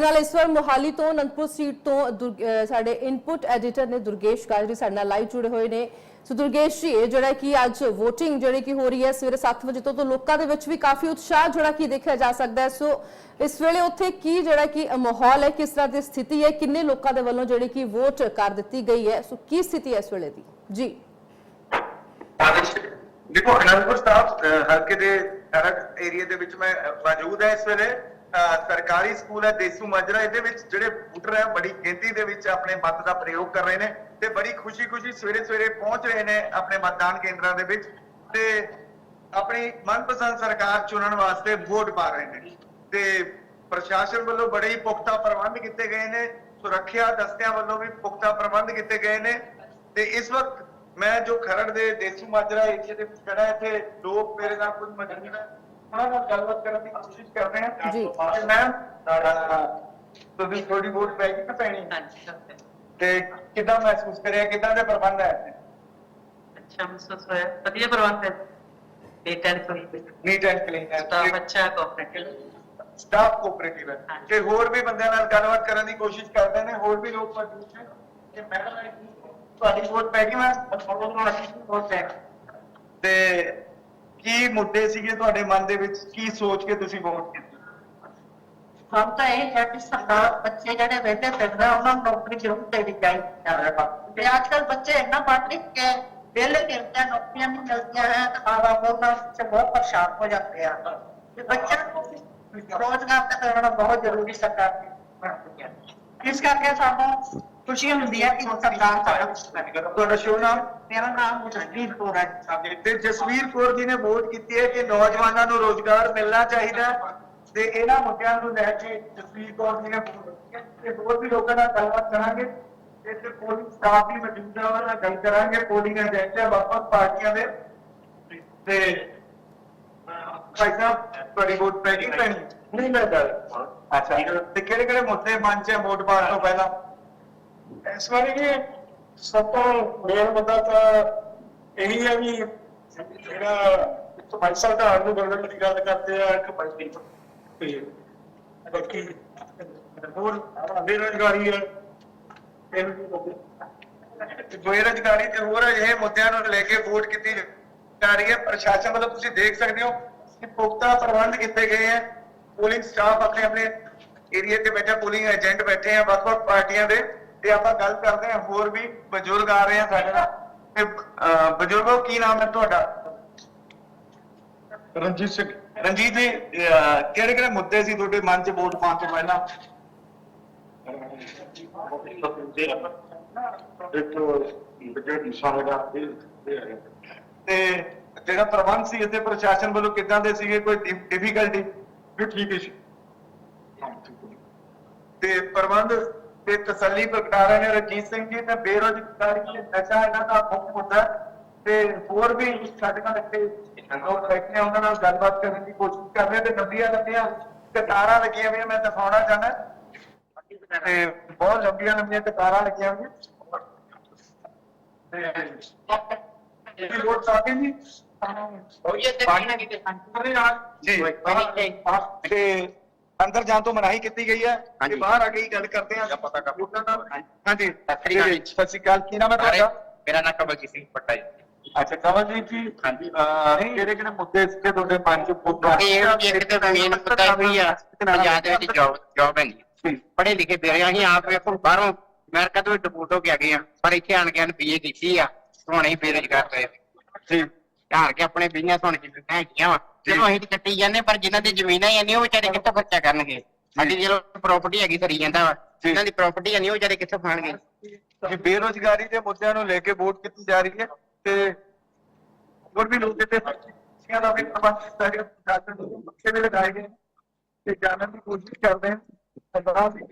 ਨਾਲ ਇਸ ਵਾਰ ਮੋਹਾਲੀ ਤੋਂ ਅਨੰਦਪੁਰ ਸੀਟ ਤੋਂ ਸਾਡੇ ਇਨਪੁਟ ਐਡੀਟਰ ਨੇ ਦੁਰਗੇਸ਼ ਗਾਜਰੀ ਸਾਡੇ ਨਾਲ ਲਾਈਵ ਜੁੜੇ ਹੋਏ ਨੇ। ਸੋ ਦੁਰਗੇਸ਼ ਜੀ ਜਿਹੜਾ ਕਿ ਅੱਜ VOTING ਜਿਹੜੀ ਕਿ ਹੋ ਰਹੀ ਹੈ ਸਵੇਰੇ 7 ਵਜੇ ਤੋਂ, ਤਾਂ ਲੋਕਾਂ ਦੇ ਵਿੱਚ ਵੀ ਕਾਫੀ ਉਤਸ਼ਾਹ ਜਿਹੜਾ ਕਿ ਦੇਖਿਆ ਜਾ ਸਕਦਾ ਹੈ। ਸੋ ਇਸ ਵੇਲੇ ਉੱਥੇ ਕੀ ਜਿਹੜਾ ਕਿ ਮਾਹੌਲ ਹੈ, ਕਿਸ ਤਰ੍ਹਾਂ ਦੀ ਸਥਿਤੀ ਹੈ, ਕਿੰਨੇ ਲੋਕਾਂ ਦੇ ਵੱਲੋਂ ਜਿਹੜੀ ਕਿ ਵੋਟ ਕਰ ਦਿੱਤੀ ਗਈ ਹੈ, ਸੋ ਕੀ ਸਥਿਤੀ ਹੈ ਇਸ ਵੇਲੇ ਦੀ? ਜੀ। ਦੇਖੋ, ਅਨੰਦਪੁਰ ਸਾਹਿਬ ਹਲਕੇ ਦੇ ਖਰੜ ਏਰੀਆ ਦੇ ਵਿੱਚ ਮੈਂ ਮੌਜੂਦ ਹਾਂ ਇਸ ਵੇਲੇ। ਸਰਕਾਰੀ ਸਕੂਲ ਹੈ, ਦੇਸੂ ਮਾਜਰਾ, ਇਹਦੇ ਵਿੱਚ ਜਿਹੜੇ ਵੋਟਰ ਹੈ, ਬੜੀ ਗਿਣਤੀ ਦੇ ਵਿੱਚ ਆਪਣੇ ਮਤ ਦਾ ਪ੍ਰਯੋਗ ਕਰ ਰਹੇ ਨੇ ਤੇ ਬੜੀ ਖੁਸ਼ੀ-ਖੁਸ਼ੀ ਸਵੇਰੇ-ਸਵੇਰੇ ਪਹੁੰਚ ਰਹੇ ਨੇ ਆਪਣੇ ਮਤਦਾਨ ਕੇਂਦਰਾਂ ਦੇ ਵਿੱਚ ਤੇ ਆਪਣੀ ਮਨਪਸੰਦ ਸਰਕਾਰ ਚੁਣਨ ਵਾਸਤੇ ਵੋਟ ਪਾ ਰਹੇ ਨੇ ਤੇ ਪ੍ਰਸ਼ਾਸਨ ਵੱਲੋਂ ਬੜੇ ਹੀ ਪੁਖਤਾ ਪ੍ਰਬੰਧ ਕੀਤੇ ਗਏ ਨੇ, ਸੁਰੱਖਿਆ ਦਸਤਿਆਂ ਵੱਲੋਂ ਵੀ ਪੁਖਤਾ ਪ੍ਰਬੰਧ ਕੀਤੇ ਗਏ ਨੇ ਤੇ ਇਸ ਵਕਤ ਮੈਂ ਜੋ ਖਰੜ ਦੇ ਦੇਸੂ ਮਾਜਰਾ ਏਰੀਆ ਦੇ ਵਿੱਚ ਖੜਾ ਇੱਥੇ ਲੋਕ ਮੇਰੇ ਨਾਲ ਕੁਝ ਮੌਜੂਦ ਉਹਨਾਂ ਨਾਲ ਗੱਲਬਾਤ ਕਰਨ ਦੀ ਕੋਸ਼ਿਸ਼ ਕਰ ਰਹੇ ਹਾਂ। ਜੀ। ਤੇ ਮੈਮ ਤੁਸੀਂ ਥੋੜੀ ਵੋਟ ਪੈ ਗਈ ਕਿ ਪੈਣੀ? ਹਾਂਜੀ ਸਭ ਤੇ ਤੇ ਕਿੱਦਾਂ ਮਹਿਸੂਸ ਕਰਿਆ? ਕਿੱਦਾਂ ਦੇ ਪ੍ਰਬੰਧ ਹੈ? ਅੱਛਾ ਮਹਿਸੂਸ ਹੋਇਆ। ਵਧੀਆ ਪ੍ਰਬੰਧ ਹੈ। ਡੇਟਾ ਤੇ ਨੀਟ ਐਂਡ ਕਲੀਨ ਹੈ। ਸਟਾਫ ਅੱਛਾ ਕੋਆਪਰੇਟਿਵ ਸਟਾਫ ਕੋਆਪਰੇਟਿਵ ਹੈ। ਹਾਂਜੀ। ਤੇ ਹੋਰ ਵੀ ਬੰਦਿਆਂ ਨਾਲ ਗੱਲਬਾਤ ਕਰਨ ਦੀ ਕੋਸ਼ਿਸ਼ ਕਰਦੇ ਨੇ? ਹੋਰ ਵੀ ਲੋਕ ਮੌਜੂਦ ਨੇ? ਕਿ ਮੈਡਮ ਤੁਹਾਡੀ ਵੋਟ ਪੈ ਗਈ ਮੈਂ ਵੋਟ ਪੈ ਗਈ। ਤੇ ਕੀ ਮੁੱਦੇ ਸੀਗੇ ਤੁਹਾਡੇ ਮਨ ਦੇ ਵਿੱਚ? ਕੀ ਸੋਚ ਕੇ ਤੁਸੀਂ ਵੋਟ ਕੀਤੀ? ਹਮ ਤਾਂ ਇਹ ਹੈ ਕਿ ਸਰਕਾਰ ਬੱਚੇ ਜਿਹੜੇ ਵਿਹਲੇ ਫਿਰਦੇ ਉਹਨਾਂ ਨੂੰ ਨੌਕਰੀ ਜ਼ਰੂਰ ਦੇਣੀ ਚਾਹੀਦੀ ਹੈ। ਤੇ ਅੱਜ ਕੱਲ ਬੱਚੇ ਇੰਨਾ ਪੜ੍ਹ ਲਿਖ ਕੇ ਵਿਹਲੇ ਫਿਰਦੇ ਨੌਕਰੀਆਂ ਨਹੀਂ ਮਿਲਦੀਆਂ ਹੈ ਤੇ ਮਾਵਾ ਉਹਨਾਂ ਚ ਬਹੁਤ ਪਰੇਸ਼ਾਨ ਹੋ ਜਾਂਦੇ ਆ। ਤੇ ਬੱਚਿਆਂ ਨੂੰ ਰੋਜ਼ਗਾਰ ਤੇ ਦੇਣਾ ਬਹੁਤ ਜ਼ਰੂਰੀ ਸਰਕਾਰ ਨੇ ਬਣਾ ਹੈ। ਇਸ ਕਰਕੇ ਸਾਨੂੰ ਖੁਸ਼ੀ ਹੁੰਦੀ ਹੈ ਕਿ ਸਰਕਾਰ ਸਾਡਾ ਕੁਛ ਕਰੇਗੀ। ਤੁਹਾਡਾ ਸ਼ੁਭ ਨਾਮ ਮੇਰਾ ਨਾਮ ਜਸਵੀਰ ਕੌਰ ਹੈ ਤੇ ਜਸਵੀਰ ਕੌਰ ਜੀ ਨੇ ਵੋਟ ਕੀਤੀ ਹੈ ਕਿ ਨੌਜਵਾਨਾਂ ਨੂੰ ਰੋਜ਼ਗਾਰ ਮਿਲਣਾ ਚਾਹੀਦਾ ਹੈ ਤੇ ਇਹਨਾਂ ਮੁੱਦਿਆਂ ਨੂੰ ਲੈ ਕੇ ਜਸਵੀਰ ਕੌਰ ਜੀ ਨੇ ਵੋਟ ਕੀਤੀ ਹੈ ਤੇ ਹੋਰ ਵੀ ਲੋਕਾਂ ਨਾਲ ਗੱਲਬਾਤ ਕਰਾਂਗੇ ਤੇ ਇੱਥੇ ਪੋਲਿੰਗ ਸਟਾਫ ਵੀ ਮੌਜੂਦ ਹੈ ਉਹਨਾਂ ਨਾਲ ਗੱਲ ਕਰਾਂਗੇ ਪੋਲਿੰਗ ਏਜੰਟ ਹੈ ਵੱਖ-ਵੱਖ ਪਾਰਟੀਆਂ ਦੇ ਤੇ ਭਾਈ ਸਾਹਿਬ ਤੁਹਾਡੀ ਵੋਟ ਪੈ ਗਈ ਪੈਣੀ ਨਹੀਂ ਮੈਂ ਗੱਲ ਅੱਛਾ ਤੇ ਕਿਹੜੇ ਕਿਹੜੇ ਮੁੱਦੇ ਮਨ 'ਚ ਹੈ ਵੋਟ ਪਾਉਣ ਤੋਂ ਪਹਿਲਾਂ ਇਸ ਵਾਰੀ ਜੀ ਸਭ ਤੋਂ ਮੇਨ ਮੁੱਦਾ ਤਾਂ ਇਹੀ ਹੈ ਵੀ ਜਿਹੜਾ ਭਾਈ ਸਰਕਾਰ ਨੂੰ ਬਦਲਣ ਦੀ ਗੱਲ ਕਰਦੇ ਆ, ਇੱਕ ਭਾਈ ਤੇ ਬਾਕੀ ਹੋਰ ਬੇਰੁਜ਼ਗਾਰੀ ਹੈ। ਇਹ ਤੇ ਹੋਰ ਅਜਿਹੇ ਮੁੱਦਿਆਂ ਨੂੰ ਲੈ ਕੇ ਵੋਟ ਕੀਤੀ ਜਾ ਰਹੀ ਹੈ। ਪ੍ਰਸ਼ਾਸਨ ਵੱਲੋਂ ਤੁਸੀਂ ਦੇਖ ਸਕਦੇ ਹੋ ਕਿ ਪੁਖਤਾ ਪ੍ਰਬੰਧ ਕੀਤੇ ਗਏ ਹੈ। ਪੋਲਿੰਗ ਸਟਾਫ ਆਪਣੇ ਆਪਣੇ ਏਰੀਆ ਤੇ ਬੈਠਾ ਪੋਲਿੰਗ ਏਜੰਟ ਬੈਠੇ ਆ, ਵੱਖ-ਵੱਖ ਪਾਰਟੀਆਂ ਦੇ। ਤੇ ਆਪਾਂ ਗੱਲ ਕਰਦੇ ਹਾਂ ਹੋਰ ਵੀ ਬਜ਼ੁਰਗ ਆ ਰਹੇ ਆ ਸਾਡੇ ਨਾਲ। ਤੇ ਬਜ਼ੁਰਗੋ ਕੀ ਨਾਮ ਹੈ ਤੁਹਾਡਾ? ਰਣਜੀਤ ਸਿੰਘ। ਰਣਜੀਤ ਜੀ ਕਿਹੜੇ ਕਿਹੜੇ ਮੁੱਦੇ ਸੀ ਤੁਹਾਡੇ ਮਨ 'ਚ ਵੋਟ ਪਾਉਣ ਤੋਂ ਪਹਿਲਾਂ? ਤੇ ਜਿਹੜਾ ਪ੍ਰਬੰਧ ਸੀ ਇੱਥੇ ਪ੍ਰਸ਼ਾਸਨ ਵੱਲੋਂ ਕਿੱਦਾਂ ਦੇ ਸੀਗੇ? ਕੋਈ ਡਿਫਿਕਲਟੀ ਵੀ ਠੀਕ ਸੀ ਤੇ ਪ੍ਰਬੰਧ ਤੇ ਤਸੱਲੀ ਪ੍ਰਗਟਾ ਰਹੇ ਨੇ ਰਜੀਤ ਸਿੰਘ ਜੀ ਤੇ ਬੇਰੋਜ਼ਗਾਰੀ ਤੇ ਨਸ਼ਾ ਇਹਨਾਂ ਦਾ ਮੁੱਖ ਮੁੱਦਾ। ਤੇ ਹੋਰ ਵੀ ਨਾਲ ਇੱਥੇ ਲੋਕ ਬੈਠੇ ਆ ਉਹਨਾਂ ਨਾਲ ਗੱਲਬਾਤ ਕਰਨ ਦੀ ਕੋਸ਼ਿਸ਼ ਕਰ ਰਹੇ ਤੇ ਲੰਬੀਆਂ ਲੰਬੀਆਂ ਕਤਾਰਾਂ ਲੱਗੀਆਂ ਹੋਈਆਂ ਮੈਂ ਦਿਖਾਉਣਾ ਚਾਹੁੰਦਾ ਤੇ ਬਹੁਤ ਲੰਬੀਆਂ ਲੰਬੀਆਂ ਕਤਾਰਾਂ ਲੱਗੀਆਂ ਹੋਈਆਂ। ਤੇ ਇਹ ਵੋਟ ਸਾਕੇ ਜੀ। ਜੀ ਤੇ ਅੰਦਰ ਜਾਣ ਤੋਂ ਮਨਾਹੀ ਕੀਤੀ ਗਈ ਹੈ ਤੇ ਹਾਂਜੀ। ਬਾਹਰ ਆ ਕੇ ਹੀ ਗੱਲ ਕਰਦੇ ਹਾਂ। ਪਤਾ ਕਰ- ਦਾ ਹਾਂਜੀ। ਸਤਿ ਸ੍ਰੀ ਅਕਾਲ ਜੀ। ਸਤਿ ਸ੍ਰੀ ਅਕਾਲ। ਕੀ ਨਾਮ ਹੈ ਤੁਹਾਡਾ? ਮੇਰਾ ਨਾਮ ਕਮਲਜੀਤ ਸਿੰਘ ਪੱਟਾ ਜੀ। ਅੱਛਾ ਕਮਲਜੀਤ ਜੀ। ਹਾਂਜੀ। ਕਿਹੜੇ ਕਿਹੜੇ ਮੁੱਦੇ ਸੀਗੇ ਤੁਹਾਡੇ ਪੰਜ ਮੁੱਦਾ ਇਹ ਇੱਕ ਤੇ ਮੇਨ ਮੁੱਦਾ ਵੀ ਆ ਪੰਜਾਬ ਦੇ ਵਿੱਚ ਜੌਬ ਜੌਬ ਹੈ ਨਹੀਂ ਪੜ੍ਹੇ ਲਿਖੇ ਬੇਰੇ ਅਸੀਂ ਆਪ ਵੇਖੋ ਬਾਹਰੋਂ ਅਮਰੀਕਾ ਤੋਂ ਡਿਪੋਰਟ ਹੋ ਕੇ ਆ ਗਏ ਆ ਪਰ ਇੱਥੇ ਆਣ ਕੇ ਬੀਏ ਕੀਤੀ ਆ ਹੁਣ ਅਸੀਂ ਬੇਰੁਜ਼ਗਾਰ ਪਏ ਜੀ। ਹਾਰ ਕੇ ਆਪਣੇ ਬਿਜ਼ਨਸ ਹੁਣ ਜਿੱਦਾਂ ਹੈਗੀਆਂ ਵਾ। ਚਲੋ ਅਸੀਂ ਤਾਂ ਕੱਟੀ ਜਾਂਦੇ ਪਰ ਜਿਨ੍ਹਾਂ ਦੀ ਜ਼ਮੀਨਾਂ ਹੀ ਨਹੀਂ ਉਹ ਵਿਚਾਰੇ ਕਿੱਥੋਂ ਖਰਚਾ ਕਰਨਗੇ? ਸਾਡੀ ਜਦੋਂ ਪ੍ਰਾਪਰਟੀ ਹੈਗੀ ਸਰੀ ਜਾਂਦਾ ਵਾ ਜਿਨ੍ਹਾਂ ਦੀ ਪ੍ਰਾਪਰਟੀ ਨਹੀਂ ਉਹ ਵਿਚਾਰੇ ਕਿੱਥੋਂ ਖਾਣਗੇ? ਕਿ ਬੇਰੋਜ਼ਗਾਰੀ ਦੇ ਮੁੱਦਿਆਂ ਨੂੰ ਲੈ ਕੇ ਵੋਟ ਕੀਤੀ ਜਾ ਰਹੀ ਹੈ ਤੇ ਹੋਰ ਵੀ ਲੋਕ ਇੱਥੇ ਸਿਆਂ ਦਾ ਵੀ ਪ੍ਰਬੰਧ ਪ੍ਰਸ਼ਾਸਨ ਨੂੰ ਬੱਚੇ ਵੀ ਲਗਾਏ ਗਏ ਤੇ ਜਾਣਨ ਦੀ ਕੋਸ਼ਿਸ਼ ਕਰਦੇ ਹਾਂ ਸਰਦਾਰ ਜੀ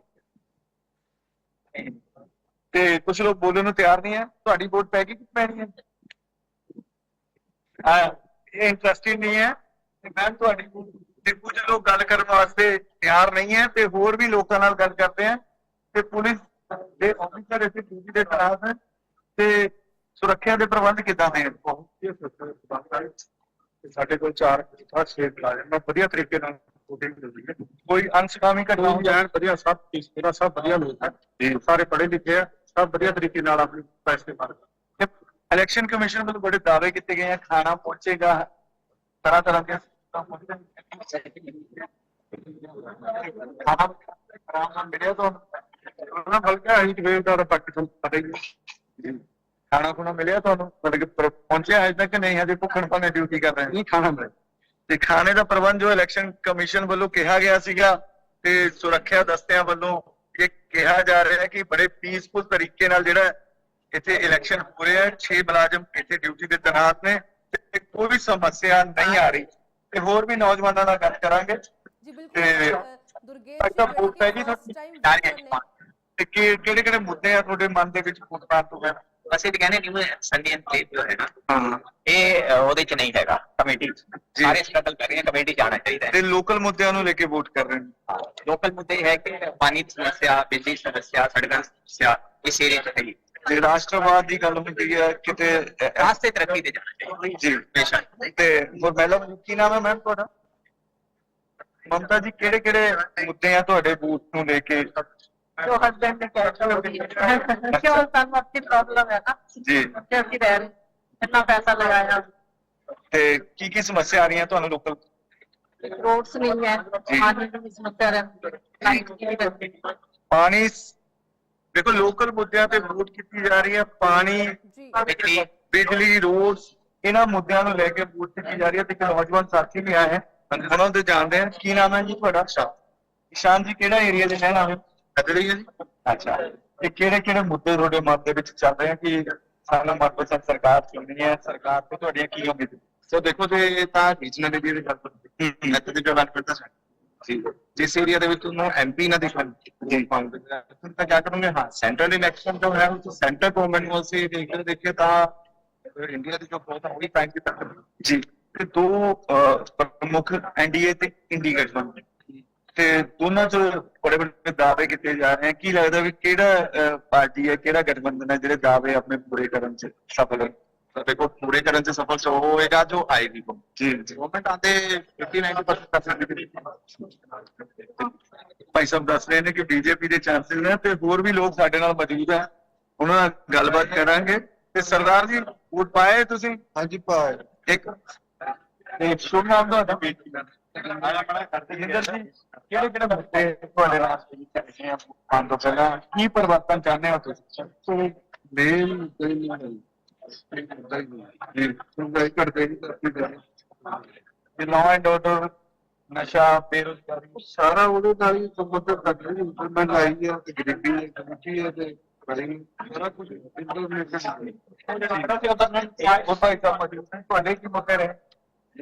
ਤੇ ਕੁਝ ਲੋਕ ਬੋਲਣ ਨੂੰ ਤਿਆਰ ਨਹੀਂ ਹੈ। ਤੁਹਾਡੀ ਵੋਟ ਪੈ ਗਈ ਕਿ ਪੈਣੀ ਹੈ? ਇਹ ਇੰਟਰਸਟਿੰਗ ਨਹੀਂ ਹੈ। ਤੇ ਮੈਂ ਤੁਹਾਡੀ ਤੇ ਕੁਝ ਲੋਕ ਗੱਲ ਕਰਨ ਵਾਸਤੇ ਤਿਆਰ ਨਹੀਂ ਹੈ ਤੇ ਹੋਰ ਵੀ ਲੋਕਾਂ ਨਾਲ ਗੱਲ ਕਰਦੇ ਆ ਤੇ ਪੁਲਿਸ ਦੇ ਆਫੀਸਰ ਇੱਥੇ ਡਿਊਟੀ ਦੇ ਤਨਾਸ ਹੈ ਤੇ ਸੁਰੱਖਿਆ ਦੇ ਪ੍ਰਬੰਧ ਕਿੱਦਾਂ ਹੀ ਤੇ ਸਾਡੇ ਕੋਲ ਚਾਰ ਖਾਸ ਸੇਟ ਲਾਏ ਮੈਂ ਵਧੀਆ ਤਰੀਕੇ ਨਾਲ ਮਿਲਦੀ ਹੈ ਕੋਈ ਅੰਸ਼ਕਾਮੀ ਘਟਨਾ ਹੋਈ ਐਨ ਵਧੀਆ ਸਭ ਇਹਦਾ ਸਭ ਵਧੀਆ ਲੋਕ ਹੈ ਜੀ। ਸਾਰੇ ਪੜ੍ਹੇ ਲਿਖੇ ਆ। ਸਭ ਵਧੀਆ ਤਰੀਕੇ ਨਾਲ ਆਪਣੀ ਫੈਸਲੇ ਮਾਰਦੇ ਇਲੈਕਸ਼ਨ ਕਮਿਸ਼ਨ ਵੱਲੋਂ ਬੜੇ ਦਾਅਵੇ ਕੀਤੇ ਗਏ ਆ ਖਾਣਾ ਪਹੁੰਚੇਗਾ ਤਰ੍ਹਾਂ ਤਰ੍ਹਾਂ ਦੀਆਂ ਖਾਣਾ ਆਰਾਮ ਨਾਲ ਮਿਲਿਆ ਤੁਹਾਨੂੰ? ਉਹਨਾਂ ਹਲਕਾ ਹੀਟ ਵੇਵ ਦਾ ਤਾਂ ਬਾਕੀ ਤੁਹਾਨੂੰ ਪਤਾ ਹੀ ਖਾਣਾ ਖੁਣਾ ਮਿਲਿਆ ਤੁਹਾਨੂੰ? ਮਤਲਬ ਪਹੁੰਚਿਆ ਹਜੇ ਤੱਕ ਨਹੀਂ? ਹਜੇ ਭੁੱਖਣ ਭਾਵੇਂ ਡਿਊਟੀ ਕਰ ਰਹੇ ਨਹੀਂ ਖਾਣਾ ਮਿਲਿਆ। ਤੇ ਖਾਣੇ ਦਾ ਪ੍ਰਬੰਧ ਜੋ ਇਲੈਕਸ਼ਨ ਕਮਿਸ਼ਨ ਵੱਲੋਂ ਕਿਹਾ ਗਿਆ ਸੀਗਾ ਤੇ ਸੁਰੱਖਿਆ ਦਸਤਿਆਂ ਵੱਲੋਂ ਇਹ ਕਿਹਾ ਜਾ ਰਿਹਾ ਹੈ ਕਿ ਬੜੇ ਪੀਸਫੁਲ ਤਰੀਕੇ ਨਾਲ ਜਿਹੜਾ ਇੱਥੇ ਇਲੈਕਸ਼ਨ ਹੋ ਰਿਹਾ ਹੈ 6 ਮੁਲਾਜ਼ਮ ਇੱਥੇ ਡਿਊਟੀ ਤੇ ਤੈਨਾਤ ਨੇ ਤੇ ਕੋਈ ਵੀ ਸਮੱਸਿਆ ਨਹੀਂ ਆ ਰਹੀ। ਤੇ ਹੋਰ ਵੀ ਨੌਜਵਾਨਾਂ ਨਾਲ ਗੱਲ ਕਰਾਂਗੇ। ਜੀ ਬਿਲਕੁਲ। ਦੁਰਗੇਸ਼ ਜੀ, ਵੋਟ ਪੈ ਗਈ। ਤੇ ਕਿਹੜੇ ਕਿਹੜੇ ਮੁੱਦੇ ਆ ਤੁਹਾਡੇ ਮਨ ਦੇ ਵਿੱਚ ਵੋਟ ਪਾਉਣ ਤੋਂ ਪਹਿਲਾਂ? ਅਸੀਂ ਤਾਂ ਕਹਿੰਦੇ ਨਿਊ ਸੰਡੀਅਨ ਪਲੇਟ ਜੋ ਹੈ ਨਾ ਹਾਂ। ਇਹ ਉਹਦੇ ਚ ਨਹੀਂ ਹੈਗਾ। ਕਮੇਟੀ ਸਾਰੇ ਸਟਰਗਲ ਕਰ ਰਹੇ हैं ਕਮੇਟੀ ਜਾਣਾ ਚਾਹੀਦਾ ਹੈ। ਤੇ ਲੋਕਲ ਮੁੱਦਿਆਂ ਨੂੰ ਲੈ ਕੇ ਵੋਟ ਕਰ ਰਹੇ ਨੇ। ਲੋਕਲ ਮੁੱਦੇ ਹੈ ਕਿ ਪਾਣੀ ਦੀ ਸਮੱਸਿਆ ਬਿਜਲੀ ਸਮੱਸਿਆ ਸੜਕਾਂ ਦੀ ਸਮੱਸਿਆ ਇਸ ਏਰੀਆ ਚ ਹੈਗੀ। ਤੇ ਰਾਸ਼ਟਰਵਾਦ ਦੀ ਗੱਲ ਹੁੰਦੀ ਹੈ ਕਿਤੇ ਰਾਸਤੇ ਤਰੱਕੀ ਤੇ ਜਾਣਾ ਚਾਹੀਦਾ। ਜੀ। ਬੇਸ਼ੱਕ ਤੇ ਹੋਰ ਮੈਡਮ ਕੀ ਨਾਮ ਹੈ ਮੈਮ ਤੁਹਾਡਾ? ਮਮਤਾ ਜੀ ਕਿਹੜੇ ਕਿਹੜੇ ਮੁੱਦੇ ਆ ਤੁਹਾਡੇ ਬੂਥ ਨੂੰ ਲੈ ਕੇ? ਜੋ ਹਸਬੈਂਡ ਨੇ ਹੋਵੇ ਕਿਉਂ ਸਾਨੂੰ ਆਪਣੀ ਪ੍ਰੋਬਲਮ ਹੈ ਨਾ। ਜੀ। ਉੱਥੇ ਅਸੀਂ ਰਹਿ ਰਹੇ ਇੰਨਾ ਪੈਸਾ ਲਗਾਇਆ। ਤੇ ਕੀ ਕੀ ਸਮੱਸਿਆ ਆ ਰਹੀਆਂ ਤੁਹਾਨੂੰ ਲੋਕਲ ਰੋਡਸ ਨਹੀਂ ਹੈ। ਪਾਣੀ ਦੀ ਸਮੱਸਿਆ ਰਹਿੰਦੀ ਹੈ। ਲਾਈਟ ਦੀ ਪਾਣੀ ਦੇਖੋ ਲੋਕਲ ਮੁੱਦਿਆਂ ਤੇ ਵੋਟ ਕੀਤੀ ਜਾ ਰਹੀ ਹੈ ਪਾਣੀ ਬਿਜਲੀ ਬਿਜਲੀ ਰੋਡਸ ਇਹਨਾਂ ਮੁੱਦਿਆਂ ਨੂੰ ਲੈ ਕੇ ਵੋਟ ਕੀਤੀ ਜਾ ਰਹੀ ਹੈ ਤੇ ਇੱਕ ਨੌਜਵਾਨ ਸਾਥੀ ਵੀ ਆਏ ਹਨ ਉਹਨਾਂ ਦੇ ਜਾਣਦੇ ਹਾਂ। ਕੀ ਨਾਮ ਹੈ ਜੀ ਤੁਹਾਡਾ? ਇਸ਼ਾਨ ਜੀ ਕਿਹੜਾ ਏਰੀਆ ਦੇ ਰਹਿਣ ਵਾਲੇ ਅਦਲੀ ਹੈ ਜੀ। ਅੱਛਾ। ਤੇ ਕਿਹੜੇ ਕਿਹੜੇ ਮੁੱਦੇ ਤੁਹਾਡੇ ਮਨ ਦੇ ਵਿੱਚ ਚੱਲ ਰਹੇ ਆ ਕਿ ਸਾਨੂੰ ਮਨਪਸੰਦ ਸਰਕਾਰ ਚੁਣਨੀ ਹੈ ਸਰਕਾਰ ਤੋਂ ਤੁਹਾਡੀਆਂ ਕੀ ਉਮੀਦ ਸੋ ਦੇਖੋ ਜੇ ਤਾਂ ਰੀਜਨਲ ਏਰੀਆ ਦੀ ਗੱਲ ਕਰੀਏ ਇੱਥੇ ਦੀ ਡਿਵੈਲਪਮੈਂਟ ਤਾਂ ਜਿਸ ਏਰੀਆ ਦੇ ਵਿੱਚ ਉਹਨੂੰ ਐਮਪੀ ਨਾ ਦਿਖਣ ਪਾਉਂਦੇ ਤਾਂ ਕਿਆ ਕਰੋਗੇ? ਹਾਂ ਸੈਂਟਰਲ ਇਲੈਕਸ਼ਨ ਜੋ ਹੈ ਉਹ ਸੈਂਟਰ ਗਵਰਨਮੈਂਟ ਨੂੰ ਅਸੀਂ ਦੇਖਦੇ ਦੇਖੇ ਤਾਂ ਇੰਡੀਆ ਦੀ ਜੋ ਬਹੁਤ ਹੈ ਉਹੀ ਟਾਈਮ ਦੀ ਤੱਕ ਜੀ। ਤੇ ਦੋ ਪ੍ਰਮੁੱਖ ਐਨਡੀਏ ਤੇ ਇੰਡੀ ਗਠਬੰਧਨ ਤੇ ਦੋਨਾਂ ਚ ਬੜੇ ਬੜੇ ਦਾਅਵੇ ਕੀਤੇ ਜਾ ਰਹੇ ਹਨ ਕੀ ਲੱਗਦਾ ਵੀ ਕਿਹੜਾ ਪਾਰਟੀ ਹੈ ਕਿਹੜਾ ਗਠਬੰਧਨ ਹੈ ਜਿਹੜੇ ਦਾਅਵੇ ਆਪਣੇ ਪੂਰੇ ਕਰਨ ਚ ਸਫਲ ਹੈ ਤਾਂ ਦੇਖੋ ਪੂਰੇ ਕਰਨ ਚ ਸਫਲ ਸੋ ਹੋਏਗਾ ਜੋ ਆਏਗੀ ਜੀ ਗਵਰਨਮੈਂਟ ਆਤੇ 50 90% ਭਾਈ ਸਾਹਿਬ ਦੱਸ ਰਹੇ ਨੇ ਕਿ ਬੀਜੇਪੀ ਦੇ ਚਾਂਸਸ ਨੇ ਤੇ ਹੋਰ ਵੀ ਲੋਕ ਸਾਡੇ ਨਾਲ ਮੌਜੂਦ ਹੈ। ਉਹਨਾਂ ਨਾਲ ਗੱਲਬਾਤ ਕਰਾਂਗੇ। ਤੇ ਸਰਦਾਰ ਜੀ ਵੋਟ ਪਾਏ ਤੁਸੀਂ? ਹਾਂਜੀ ਪਾਏ। ਇੱਕ। ਤੇ ਸ਼ੁਭ ਨਾਮ ਤੁਹਾਡਾ? ਜਿੰਦਰ ਜੀ ਕਿਹੜੇ ਕਿਹੜੇ ਮੁੱਦੇ ਤੁਹਾਡੇ ਨਾਲ ਚੱਲਦੇ ਆ? ਪਾਉਣ ਤੋਂ ਪਹਿਲਾਂ ਕੀ ਪਰਿਵਰਤਨ ਚਾਹੁੰਦੇ ਹੋ ਤੁਸੀਂ? ਮੇਨ ਕੋਈ ਨਹੀਂ। ਜੀ ਕਰਦੇ ਨਹੀਂ ਤਰੱਕੀ ਕਰਦੇ ਤੇ ਲਾਅ ਐਂਡ ਆਰਡਰ ਨਸ਼ਾ ਬੇਰੁਜ਼ਗਾਰੀ ਸਾਰਾ ਉਹਦੇ ਨਾਲ ਹੀ ਸੰਬੰਧਿਤ ਕਰਦੇ ਨੇ ਇੰਪਲੀਮੈਂਟ ਆਈ ਹੈ ਤੇ ਗਰੀਬੀ ਹੈ ਕਮੇਟੀ ਹੈ ਤੇ ਬੜੀ ਸਾਰਾ ਕੁਝ ਇੰਪਲੀਮੈਂਟ ਉਹ ਭਾਈ ਸਾਹਿਬ ਤੁਹਾਡੇ ਕੀ ਮੁੱਦੇ ਰਹੇ